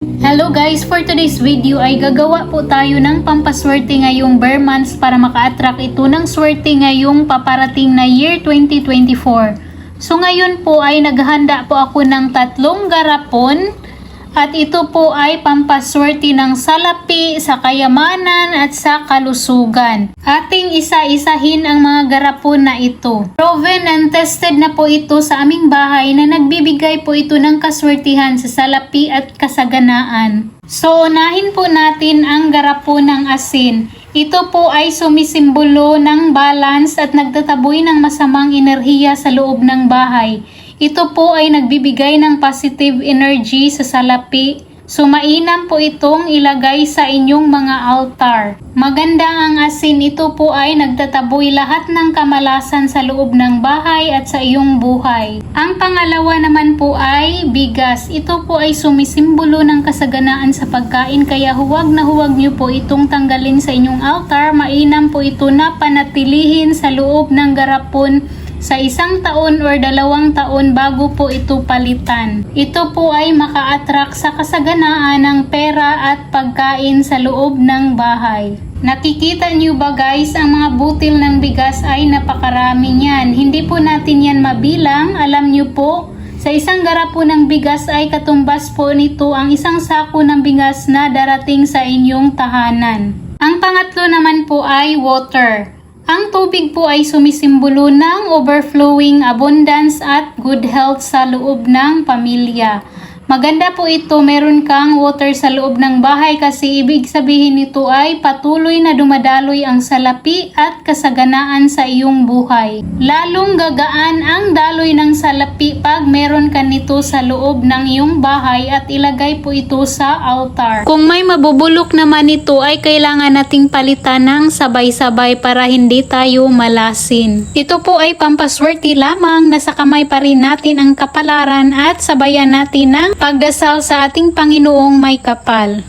Hello guys! For today's video ay gagawa po tayo ng pampaswerte ngayong bare months para maka-attract ito ng swerte ngayong paparating na year 2024. So ngayon po ay naghahanda po ako ng tatlong garapon at ito po ay pampaswerte ng salapi sa kayamanan at sa kalusugan. Ating isa-isahin ang mga garapon na ito. Proven and tested na po ito sa aming bahay na nagbibigay po ito ng kaswertihan sa salapi at kasaganaan. So, unahin po natin ang garapon ng asin. Ito po ay sumisimbolo ng balance at nagtataboy ng masamang enerhiya sa loob ng bahay. Ito po ay nagbibigay ng positive energy sa salapi. So mainam po itong ilagay sa inyong mga altar. Maganda ang asin ito po ay nagtataboy lahat ng kamalasan sa loob ng bahay at sa iyong buhay. Ang pangalawa naman po ay bigas. Ito po ay sumisimbolo ng kasaganaan sa pagkain kaya huwag na huwag niyo po itong tanggalin sa inyong altar. Mainam po ito na panatilihin sa loob ng garapon sa isang taon or dalawang taon bago po ito palitan. Ito po ay maka-attract sa kasaganaan ng pera at pagkain sa loob ng bahay. Nakikita niyo ba guys, ang mga butil ng bigas ay napakarami niyan. Hindi po natin yan mabilang, alam niyo po. Sa isang garapo ng bigas ay katumbas po nito ang isang sako ng bigas na darating sa inyong tahanan. Ang pangatlo naman po ay water. Ang tubig po ay sumisimbolo ng overflowing abundance at good health sa loob ng pamilya. Maganda po ito, meron kang water sa loob ng bahay kasi ibig sabihin nito ay patuloy na dumadaloy ang salapi at kasaganaan sa iyong buhay. Lalong gagaan ang daloy ng salapi pag meron ka nito sa loob ng iyong bahay at ilagay po ito sa altar. Kung may mabubulok naman ito ay kailangan nating palitan ng sabay-sabay para hindi tayo malasin. Ito po ay pampaswerte lamang, nasa kamay pa rin natin ang kapalaran at sabayan natin ng pagdasal sa ating Panginoong may kapal.